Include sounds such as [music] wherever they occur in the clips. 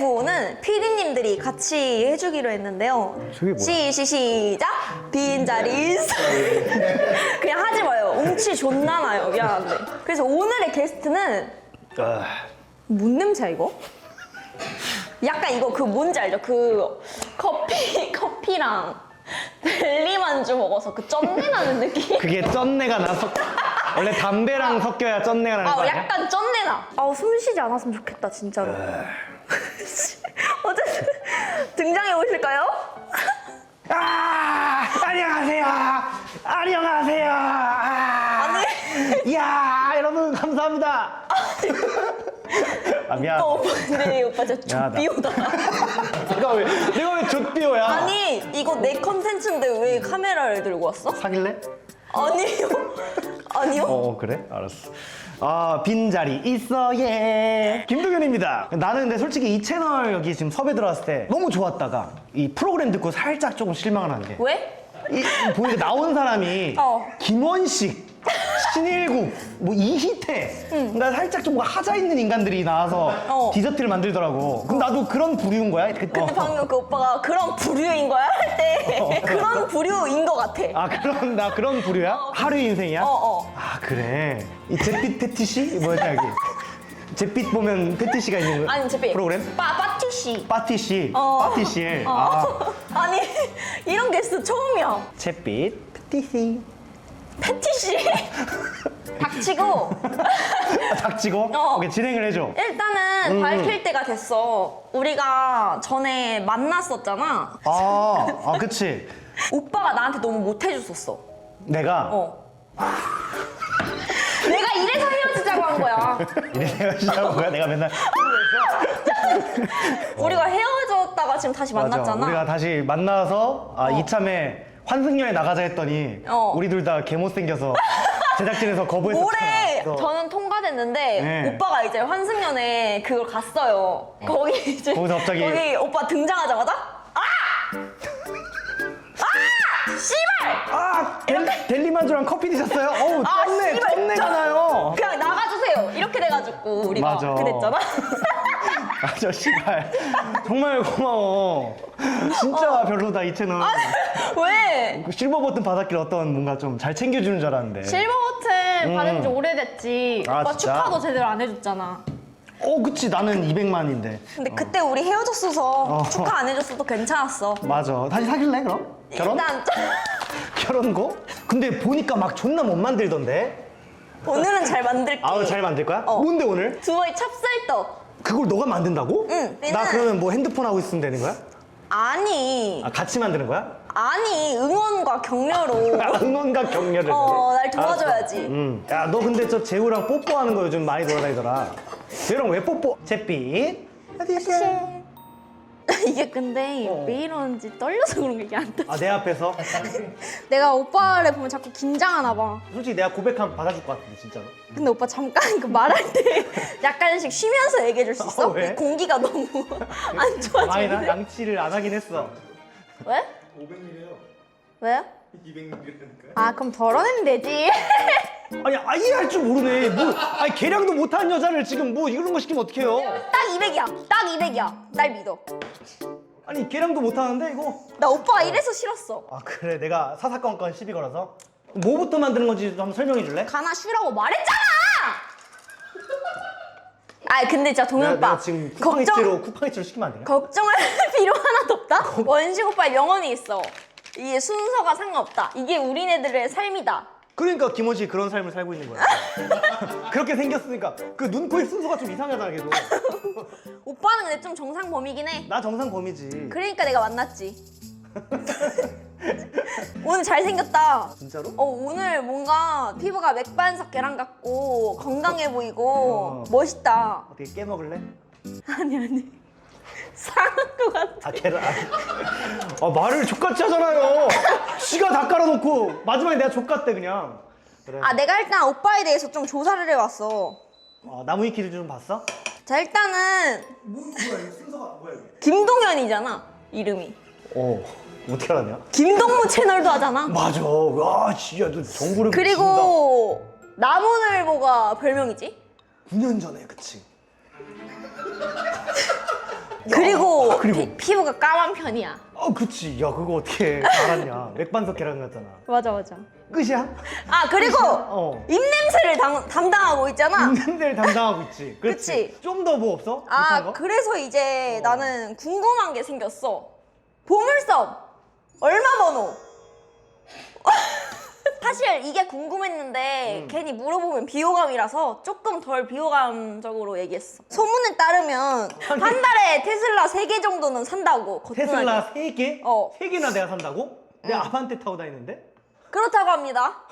구호는 PD님들이 같이 해주기로 했는데요. 저게 뭐야? 시, 시, 시작! 빈자리 있어. [laughs] 그냥 하지 마요. 웅치 존나 나요. 미안한데. 그래서 오늘의 게스트는 아, 뭔 냄새야, 이거? 약간 이거 그 뭔지 알죠? 그 커피, [laughs] 커피랑 벨리만주 먹어서 그 쩐내 나는 느낌? 그게 쩐내가 나서 원래 담배랑 섞여야 쩐내가 나는 거 아, 아니야? 약간 쩐내 나. 아우, 숨 쉬지 않았으면 좋겠다, 진짜로. [laughs] 어쨌든 등장해 보실까요? 아, 안녕하세요. 안녕하세요. 아, 아니. 야, 여러분 감사합니다. [laughs] 아 미안. 어, 오빠, 근데 오빠 진짜. 족비오다. [laughs] 내가 왜 내가 왜 족비오야? 아니, 이거 내 컨텐츠인데 왜 카메라를 들고 왔어? 사귈래? 아니요. 아니요? 어 그래? 알았어. 아 빈자리 있어 예. 김동현입니다. 나는 근데 솔직히 이 채널 여기 지금 섭외 들어왔을 때 너무 좋았다가 이 프로그램 듣고 살짝 조금 실망을 한 게. 왜? 이, 보니까 나온 사람이 어. 김원식, 신일국, 뭐 이희태, 나 살짝 좀 하자 있는 인간들이 나와서 어. 디저트를 만들더라고. 그럼 나도 그런 부류인 거야? 그, 근데 어. 방금 그 오빠가 그런 부류인 거야 [laughs] 할때 어. 그런 부류인 것 같아. 아 그런 나 그런 부류야? 하루 인생이야? 어, 어. 아 그래. 이 잿빛 패티시 뭐야 여기? 잿빛 보면 패티시가 있는 거 아니 제비 프로그램? 빠 빠티시. 파티시, 어. 파티시. 어. 아 [laughs] 아 니 이런 게스트 처음이야. 잿빛 패티시. 패티시. [laughs] 닥치고 아, 닥치고 [laughs] 어. 오케이 진행을 해줘. 일단은 음. 밝힐 때가 됐어. 우리가 전에 만났었잖아. 아, 아 그치. 오빠가 나한테 너무 못해줬었어. 내가 어. 내가 이래서 헤어지자고 한 거야. [laughs] 이래 헤어지자고 거야? 내가 맨날 우리가 헤어졌다가 지금 다시 만났잖아. 우리가 다시 만나서 아, 이참에 환승연에 나가자 했더니 어. 우리 둘 다 개 못생겨서 [laughs] 제작진에서 거부했었잖아. 올해 저는 통과됐는데 네. 오빠가 이제 환승연에 그걸 갔어요. 거기 이제 거기서 갑자기- 거기 오빠 등장하자마자 아! 아! 씨발! 아 델, 델리만주랑 커피 드셨어요? 어우 아, 쩐네 씨발, 쩐네잖아요. 그냥 나가주세요. 이렇게 돼가지고 우리가 맞아. 그랬잖아. [laughs] 아저 씨발 정말 고마워. 진짜 별로다 이 채널. 어. 왜? 그 실버 버튼 받았길 어떤 뭔가 좀 잘 챙겨주는 줄 알았는데. 실버 버튼 받은 지 오래됐지. 아, 오빠 진짜? 축하도 제대로 안 해줬잖아. 어 그치 나는 200만인데. 근데 그때 우리 헤어졌어서 어. 축하 안 해줬어도 괜찮았어. 맞아. 다시 사귈래 그럼? 결혼? 일단 [laughs] 결혼고? 근데 보니까 막 존나 못 만들던데. 오늘은 잘 만들게. 아, 오늘 잘 만들 거야? 어. 뭔데 오늘? 두어의 찹쌀떡. 그걸 너가 만든다고? 응. 나 그러면 뭐 핸드폰 하고 있으면 되는 거야? 아니, 아, 같이 만드는 거야? 아니 응원과 격려로. [laughs] 응원과 격려를. 어, 날 돼. 도와줘야지. 응. 야, 너 근데 저 재우랑 뽀뽀하는 거 요즘 많이 돌아다니더라. 재우랑 왜 뽀뽀? 잿빛. 어디 있어? 이게 근데 어. 왜 이러는지 떨려서 그런 게 이게 안 떠. 아, 내 앞에서? [laughs] 내가 오빠를 보면 자꾸 긴장하나 봐. 솔직히 내가 고백하면 받아줄 것 같은데, 진짜로. 근데 오빠 잠깐 그 말할 때 [laughs] 약간씩 쉬면서 얘기해 줄 수 있어? 어, 왜? 공기가 너무 안나 좋아지는데. 양치를 안 하긴 했어. 왜? 500ml요. 왜요? 200ml라니까요. 아 그럼 덜어내면 되지. [laughs] 아니, 아예 할 줄 모르네. 뭐, 아니, 계량도 못하는 여자를 지금 뭐 이런 거 시키면 어떡해요? 딱 200이야. 딱 200이야. 날 믿어. 아니, 계량도 못하는데, 이거? 나 오빠가 이래서 싫었어. 아 그래 내가 사사건건 시비 걸어서 뭐부터 만드는 건지 좀 한번 설명해 줄래? 가나 쉬라고 말했잖아! 아 근데 진짜 동현 오빠 지금 걱정 쿠팡이츠로 쿠팡이츠로 시키면 안 되냐? 걱정할 [laughs] 필요 하나도 없다. 원식 오빠 영혼이 있어. 이게 순서가 상관없다. 이게 우리네들의 삶이다. 그러니까 김원식 그런 삶을 살고 있는 거야 [laughs] 그렇게 생겼으니까 그 눈, 코, 입 순서가 좀 이상하잖아 계속 [laughs] 오빠는 근데 좀 정상 범이긴 해. 나 정상 범이지 그러니까 내가 만났지. 오늘 잘생겼다. 진짜로? 어, 오늘 뭔가 피부가 맥반석 계란 같고 건강해 보이고 어. 멋있다. 어떻게 깨먹을래? 아니 아니. 상한 것 같아. 아 계란 아 말을 족같이 하잖아요 지가 다 깔아놓고 마지막에 내가 족같대 그냥 그래 아 내가 일단 오빠에 대해서 좀 조사를 해왔어. 어, 나무 위키를 좀 봤어? 자 일단은 뭐 뭐야 이 순서가 뭐야 이거 김동현이잖아 이름이. 어 어떻게 알았냐? 김동무 채널도 하잖아. 맞아 와 진짜 너 정보를 그리고 나무늘보가 별명이지? 9년 전에 그치 [laughs] 그리고, 아, 그리고. 피, 피부가 까만 편이야. 어 그치 야 그거 어떻게 알았냐 맥반석 계란 같잖아 맞아 맞아. 끝이야? 아 그리고 어. 입냄새를 담, 담당하고 있잖아. 인간들 담당하고 있지 [laughs] 그치. 좀 더 뭐 없어? 아? 그래서 이제 어. 나는 궁금한 게 생겼어. 보물섬 얼마 번호? [laughs] 사실 이게 궁금했는데 음. 괜히 물어보면 비호감이라서 조금 덜 비호감적으로 얘기했어. 소문에 따르면 한 달에 테슬라 3개 정도는 산다고. 거뜬하게. 테슬라 3개? 어. 3개나 내가 산다고? 내 아반떼 타고 다니는데? 그렇다고 합니다.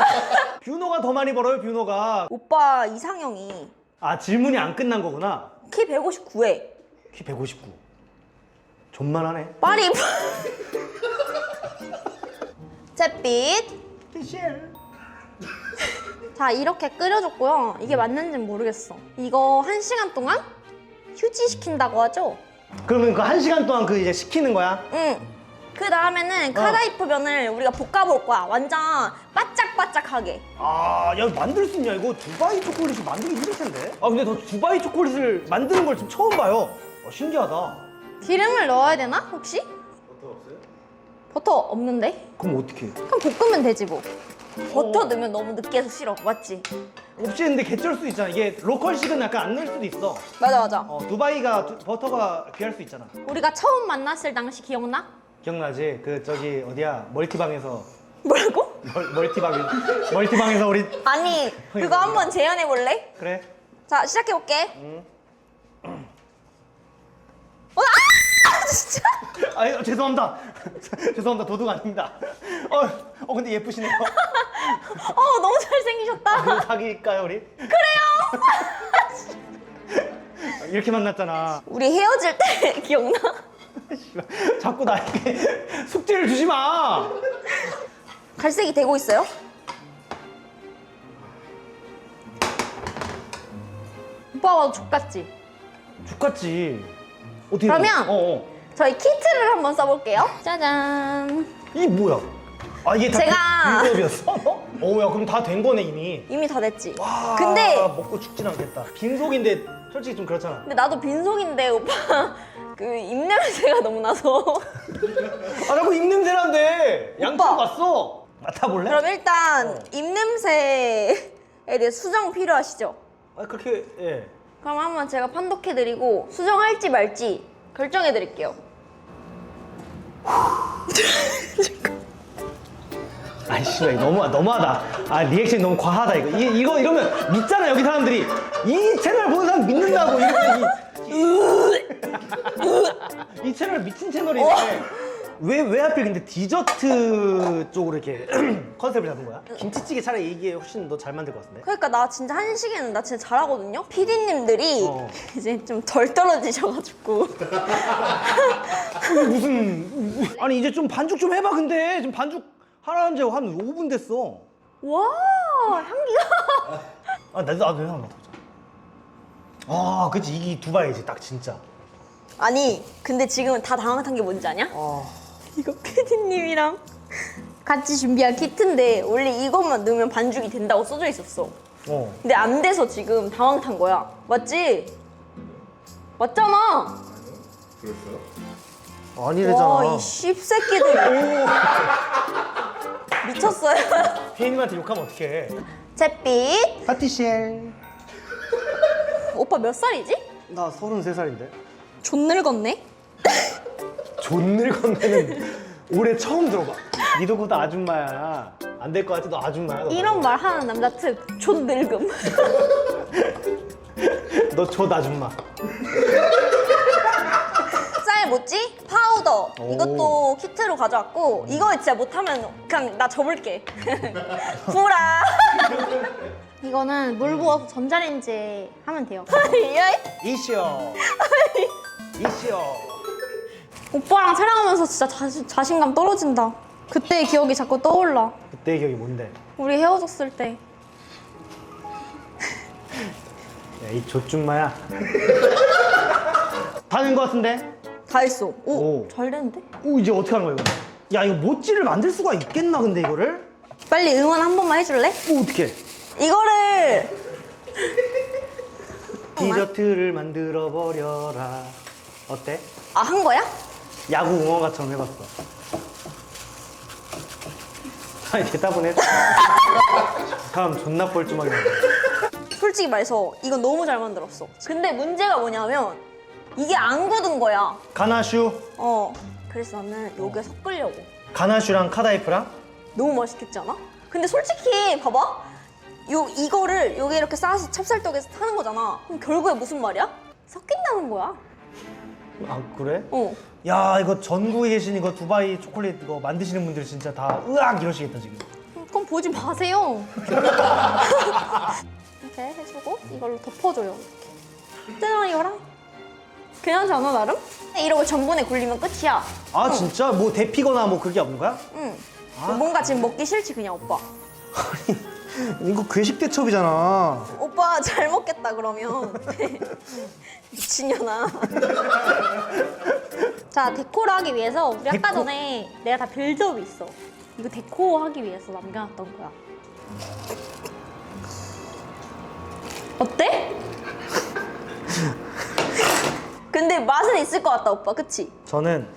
[laughs] 뷰노가 더 많이 벌어요 뷰노가 오빠 이상형이 아 질문이 안 끝난 거구나 키 159에 키 159. 존만하네. 파리 잿빛 자 이렇게 끓여줬고요 이게 맞는지는 모르겠어 이거 한 시간 동안 휴지 시킨다고 하죠? 그러면 그 한 시간 동안 그 이제 식히는 거야? 응그 다음에는 카다이프 면을 우리가 볶아볼 거야 완전 바짝바짝하게 아, 야 만들 수 있냐 이거 두바이 초콜릿이 만들기 힘들 텐데. 아 근데 너 두바이 초콜릿을 만드는 걸 지금 처음 봐요. 어, 신기하다. 기름을 넣어야 되나 혹시? 버터 없어요? 버터 없는데? 그럼 어떻게? 그럼 볶으면 되지 뭐 버터 넣으면 너무 느끼해서 싫어 맞지? 없이 했는데 개쩔 수 있잖아. 이게 로컬식은 약간 안 넣을 수도 있어. 맞아 맞아 어, 두바이가 두- 버터가 귀할 수 있잖아. 우리가 처음 만났을 당시 기억나? 기억나지? 그 저기 어디야 멀티방에서 뭐라고? 멀, 멀티방에 멀티방에서 우리 아니 그거 [laughs] 한번 재현해 볼래? 그래. 자 시작해 볼게. 응. 어, 아 진짜? [laughs] 아유 죄송합니다. [laughs] 죄송합니다. 도둑 아닙니다. 어, 어 근데 예쁘시네요. [laughs] 어 너무 잘생기셨다. 사귈까요 우리? 그래요. 이렇게 만났잖아. 우리 헤어질 때 기억나? 자꾸 나에게 숙제를 주지 마. 갈색이 되고 있어요? 오빠가 봐도 족같지? 죽겠지. 어떻게? 그러면- 어, 어. 저희 키트를 한번 써볼게요. 짜잔. 이 뭐야? 아 이게 다 제가- 빈속이었어? 어? 오야 그럼 다 된 거네 이미. 이미 다 됐지? 와, 근데 먹고 죽진 않겠다. 빈속인데 솔직히 좀 그렇잖아. 근데 나도 빈속인데 오빠 [laughs] 그 입냄새가 너무 나서 아 자꾸 입냄새난데 양쪽 오빠. 갔어. 맡아볼래? 그럼 일단 어. 입냄새에 대해 수정 필요하시죠? 아 그렇게 예. 그럼 한번 제가 판독해드리고 수정할지 말지 결정해드릴게요. [laughs] 아이씨 이거 너무 너무하다. 아 리액션 너무 과하다 이거. 이, 이거 이러면 믿잖아 여기 사람들이 이 채널 보는 사람 믿는다고 이거 이, 이 채널 미친 채널인데 왜 왜 하필 근데 디저트 쪽으로 이렇게 [clears throat] 컨셉을 잡은 거야? 김치찌개 차라리 이게 훨씬 더 잘 만들 것 같은데. 그러니까 나 진짜 한식에는 나 진짜 잘하거든요. PD님들이 어. [laughs] 이제 좀 덜 떨어지셔가지고 무슨 아니 이제 좀 반죽 좀 해봐 근데 지금 반죽 하라는 지한 5분 됐어. 와 향기가 [laughs] 아 나도 나도 하나 맡아보자. 아 그치 이게 두바이지 딱 진짜. 아니 근데 지금 다 당황한 게 뭔지 아냐? 아. 이거 PD님이랑 같이 준비한 키트인데 원래 이것만 넣으면 반죽이 된다고 써져 있었어. 어. 근데 안 돼서 지금 당황 탄 거야. 맞지? 맞잖아. 그랬어요? 아니래잖아. 와, 이 씹새끼들. [laughs] 미쳤어요. 피디님한테 욕하면 어떡해. 잿빛. 파티시엘. 오빠 몇 살이지? 나 33살인데. 존 늙었네? 존 늙었네는 올해 처음 들어봐. 니도 곧 아줌마야. 안 될 것 같아. 너 아줌마야. 너. 이런 말 하는 남자 특. 존 늙음. 너좆 아줌마. 쌀 모찌 파우더 오. 이것도 키트로 가져왔고 이거 진짜 못하면 그냥 나 접을게 [laughs] 구라 이거는 물 부어서 전자레인지에 하면 돼요 [laughs] 이시오. 이시오. 오빠랑 촬영하면서 진짜 자신, 자신감 떨어진다 그때의 기억이 자꾸 떠올라 그때 기억이 뭔데? 우리 헤어졌을 때 야, 이 좆줌마야. [laughs] 다된것 같은데? 다 했어 오, 오. 잘 됐는데? 오, 이제 어떻게 하는 거야, 이거? 야, 이거 모찌를 만들 수가 있겠나, 근데 이거를? 빨리 응원 한 번만 해줄래? 뭐, 어떻게? 이거를 디저트를 만들어 버려라. 어때? 아 한 거야? 야구 응원가처럼 해봤어. 아니 대답은 해. 다음 존나 뻘쭘하게. 솔직히 말해서 이건 너무 잘 만들었어. 근데 문제가 뭐냐면 이게 안 굳은 거야. 가나슈, 어. 그래서 나는 요게 섞으려고. 가나슈랑 카다이프랑 너무 맛있겠지 않아? 근데 솔직히 봐봐. 요 이거를 여기 이렇게 싸서 찹쌀떡에서 타는 거잖아. 그럼 결국에 무슨 말이야? 섞인다는 거야. 아 그래? 어. 야 이거 전국에 계신 이거 두바이 초콜릿 이거 만드시는 분들 진짜 다 으악 이러시겠다 지금. 그럼 보지 마세요. [laughs] 이렇게 해주고 이걸로 덮어줘요. 짠 이거랑 괜찮지 않아 나름? 이러고 전분에 굴리면 끝이야. 아 진짜 뭐 데피거나 뭐 그게 없는 거야? 응. 아. 뭔가 지금 먹기 싫지 그냥 오빠. 이거 괴식 대첩이잖아. 오빠 잘 먹겠다 그러면 [laughs] 미친년아. [laughs] 자 데코를 하기 위해서 우리 아까 데코? 전에 내가 다 빌드업이 있어. 이거 데코 하기 위해서 남겨놨던 거야. 어때? [laughs] 근데 맛은 있을 것 같다 오빠 그치? 저는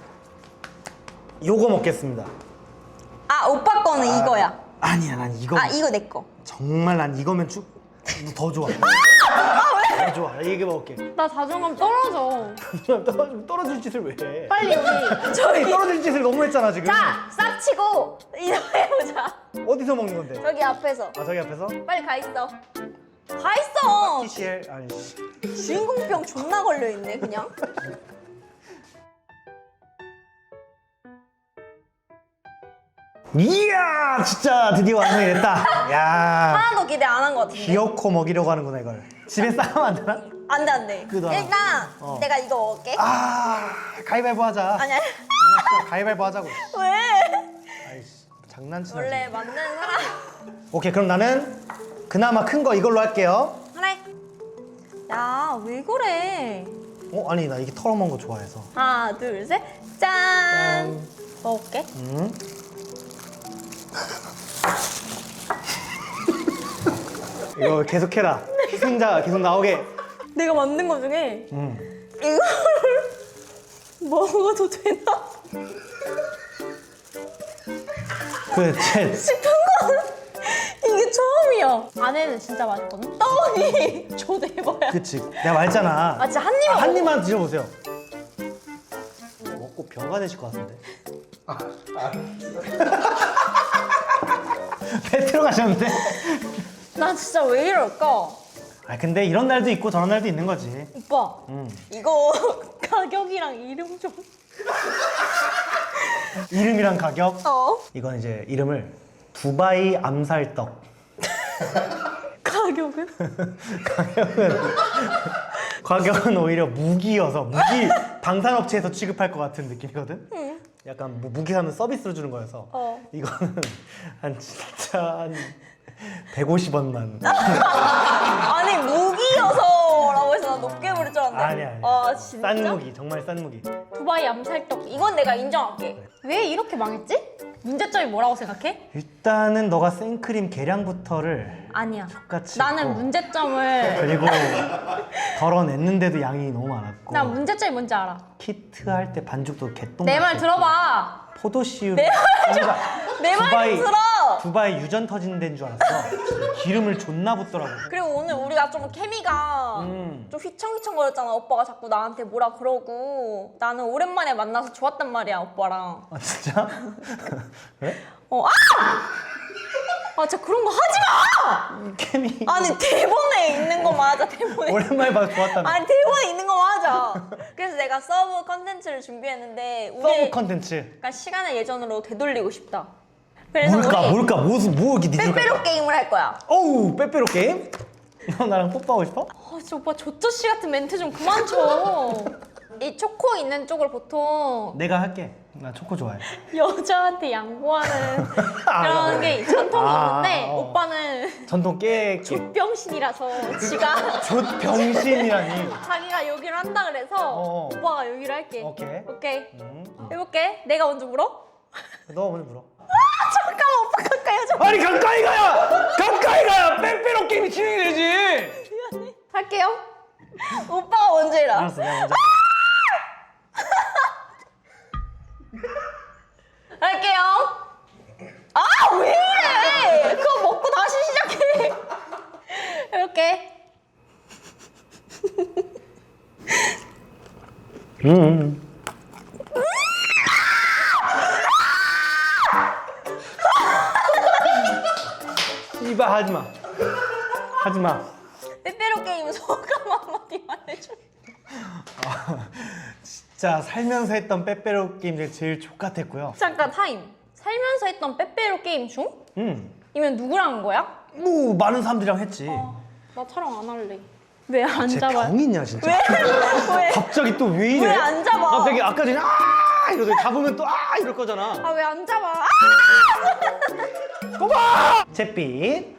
요거 먹겠습니다. 아 오빠 거는 이거야. 아니야 난 이거 아 이거 내 거. 정말 난 이거면 쭉더 좋아. [laughs] 아, 더 좋아. 이게 먹을게. 나 자존감 떨어져. 떨어질, 떨어질 짓을 왜 해? 빨리 [laughs] 저기 떨어질 짓을 너무 했잖아 지금. 자 싹 치고 이거 해보자. 어디서 먹는 건데? 저기 앞에서 아 저기 앞에서? 빨리 가 있어. 가 있어. TCL 아니 씨. 주인공병 존나 걸려 있네 그냥. 이야 진짜 드디어 완성이 됐다. 야 하나도 기대 안 한 것 같은데. 귀엽고 먹이려고 하는구나 이걸. 집에 싸면 안 되나? 안 돼 안 돼. 그거 알아. 일단 어. 내가 이거 먹을게. 아 가위바위보 하자. 아니 아니. 장난치자. 가위바위보 하자고. 왜? 아이씨 장난치나. 원래 맞는 사람. 오케이 그럼 나는 그나마 큰 거 이걸로 할게요. 그래. 야 왜 그래? 어 아니 나 이게 털어먹은 거 좋아해서. 하나 둘 셋. 짠. 먹을게. 음. 이거 계속해라. 희생자 계속 나오게. 내가 만든 거 중에 음. 이거를 먹어도 되나 그제 싶은 거는 이게 처음이야. 안에는 진짜 맛있거든. 떡이 조대봐야. 그치. 내가 말했잖아. 아 진짜 한 입만 한 먹어. 입만 드셔보세요. 먹고 병가 되실 것 같은데. [laughs] 배 들어가셨는데? 나 진짜 왜 이럴까? 아 근데 이런 날도 있고 저런 날도 있는 거지. 오빠 음. 이거 [laughs] 가격이랑 이름 좀. 이름이랑 가격. 어 이건 이제 이름을 두바이 암살떡. [laughs] 가격은? [laughs] 가격은 가격은 오히려 무기여서 무기 방산업체에서 취급할 것 같은 느낌이거든. 약간 뭐 무기 사면 서비스로 주는 거여서 어. 이거는 한 진짜 한 150원만. [laughs] 아니 무기여서라고 해서 나 높게 부를 줄 알았는데. 아니 아니. 아 진짜? 싼 무기 정말 싼 무기. 두바이 암살떡. 이건 내가 인정할게. 왜 이렇게 망했지? 문제점이 뭐라고 생각해? 일단은 너가 생크림 계량부터를 아니야. 똑같이 나는 했고, 문제점을 그리고 덜어냈는데도 양이 너무 많았고 나 문제점이 뭔지 알아. 키트 할 때 반죽도 개똥. 내 말 들어봐. 포도씨유. 내 내말 두바이 좀 들어. 두바이 유전 터진 데인 줄 알았어. 기름을 존나 붓더라고. 그리고 오늘 우리가 좀 케미가 음. 좀 휘청휘청 거렸잖아. 오빠가 자꾸 나한테 뭐라 그러고 나는 오랜만에 만나서 좋았단 말이야 오빠랑. 아 진짜? [laughs] 왜? 어 아! 아 진짜 그런 거 하지 마! 케미. 아니 대본에 있는 거 맞아 대본에. 오랜만에 봐서 좋았다며. 아니 대본에 있는 거 맞아. 그래서 내가 서브 컨텐츠를 준비했는데 우리 서브 컨텐츠. 약간 시간을 예전으로 되돌리고 싶다. 그래서 뭘까 우리 뭘까 무슨 뭐 이렇게 니들 빼빼로 게임을 할 거야. 어우 빼빼로 게임? 너 나랑 뽀뽀하고 싶어? 아, 진짜 오빠 조쩌씨 같은 멘트 좀 그만 쳐. [laughs] 이 초코 있는 쪽을 보통 내가 할게. 나 초코 좋아해. 여자한테 양보하는 [laughs] 아, 그런 게 전통이 아, 있는데 어. 오빠는 전통 깨 깨. 병신이라서 지가 [laughs] 좆병신이라니. 자기가 여기를 한다 그래서 어. 오빠가 여기를 할게. 오케이. 오케이. 음. 해볼게. 내가 먼저 물어? 너 먼저 물어. 잠깐 오빠 가까이 하자. 아니 가까이 가야 가까이 가야 뺑뺑로 게임이 진행되지. 미안해. 할게요. 오빠가 먼저 해라. 알았어 내가 먼저. 아! 할게요. 아, 왜 이래? 그거 먹고 다시 시작해. 이렇게. 음. 봐 하지 마. 하지 마. 빼빼로 게임 소감 한마디만 해줘. 진짜 살면서 했던 빼빼로 게임 중에 제일 족같았고요. 잠깐 타임. 살면서 했던 빼빼로 게임 중? 음. 이면 누구랑 한 거야? 뭐 많은 사람들이랑 했지. 나 촬영 안 할래. 왜 안 쟤 잡아? 병 있냐 진짜. [laughs] 왜? 갑자기 또 왜 이래? 왜 안 잡아? 갑자기 아까 전에 아 이러더니 잡으면 또 아 이럴 거잖아. 아 왜 안 잡아? 아! 잿빛. [laughs]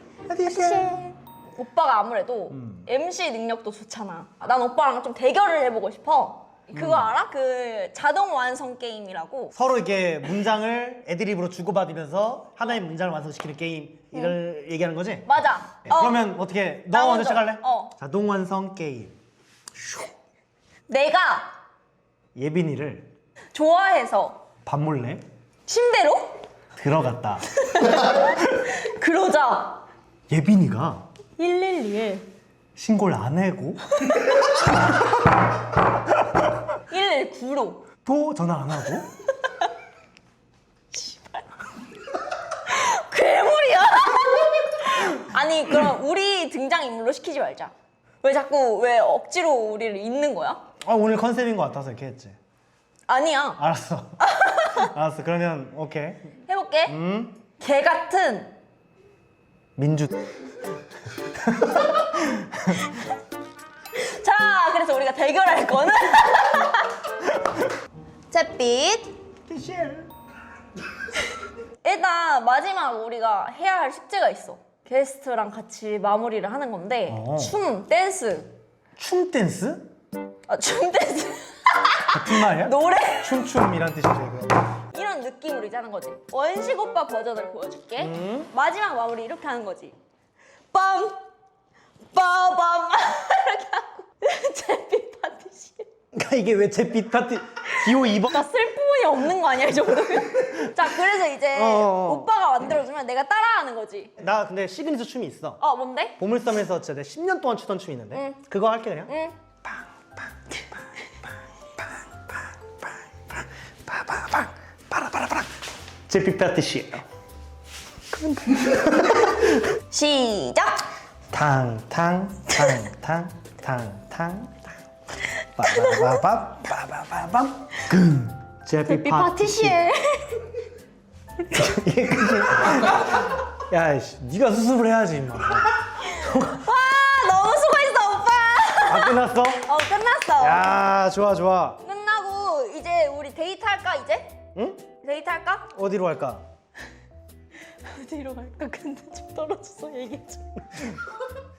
오빠가 아무래도 음. MC 능력도 좋잖아. 난 오빠랑 좀 대결을 해보고 싶어. 그거 음. 알아? 그 자동 완성 게임이라고. 서로 이렇게 문장을 애드립으로 주고받으면서 하나의 문장을 완성시키는 게임 이걸 얘기하는 거지? 맞아. 네, 어, 그러면 어떻게 나 너 먼저 먼저. 시작할래? 어. 자동 완성 게임. 내가 예빈이를 좋아해서 밥 몰래 침대로 들어갔다. [laughs] 그러자 예빈이가 112에 신고를 안 하고 119로 [laughs] 또 전화 안 하고 [laughs] 괴물이야. [laughs] 아니 그럼 우리 등장 인물로 시키지 말자. 왜 자꾸 왜 억지로 우리를 잇는 거야? 아 오늘 컨셉인 것 같아서 이렇게 했지. 아니야. 알았어. 알았어. 그러면 오케이. 해볼게. 음 개 같은 민주. [laughs] 자, 그래서 우리가 대결할 거는 [laughs] 잿빛. 일단 마지막 우리가 해야 할 숙제가 있어. 게스트랑 같이 마무리를 하는 건데 어. 춤, 댄스. 춤 댄스? 아, 춤 댄스. 같은 말이야? [laughs] 노래 춤춤이란 뜻이죠 이거. 이런 느낌으로 이제 하는 거지. 원식 오빠 버전을 보여줄게. 음. 마지막 마무리 이렇게 하는 거지. 빰 빠밤 [laughs] 이렇게 하고 [laughs] 잿빛 파티시. 그러니까 이게 왜 잿빛 파티 기호 2번? 나 슬픔이 없는 거 아니야 이 정도면? [laughs] 자 그래서 이제 어, 어, 어. 오빠가 만들어주면 내가 따라하는 거지. 나 근데 시그니처 춤이 있어. 어 뭔데? 보물섬에서 진짜 내가 10년 동안 추던 춤이 있는데 응. 그거 할게 그냥. 응. 잿빛 파티시. 시작. 탕탕 탕탕 탕탕 빠바바밥 빠바바밤 파티시. 파티시에. 이게 그지? 야, 씨, 네가 수습을 해야지, 임마. 와 너무 수고했어 오빠. 아, 끝났어? 어 끝났어. 야, 좋아, 좋아. 끝나고 이제 우리 데이트 할까 이제? 응? 데이트 할까? 어디로 갈까? [laughs] 어디로 갈까? 근데 좀 떨어져서 얘기해 줘. [laughs]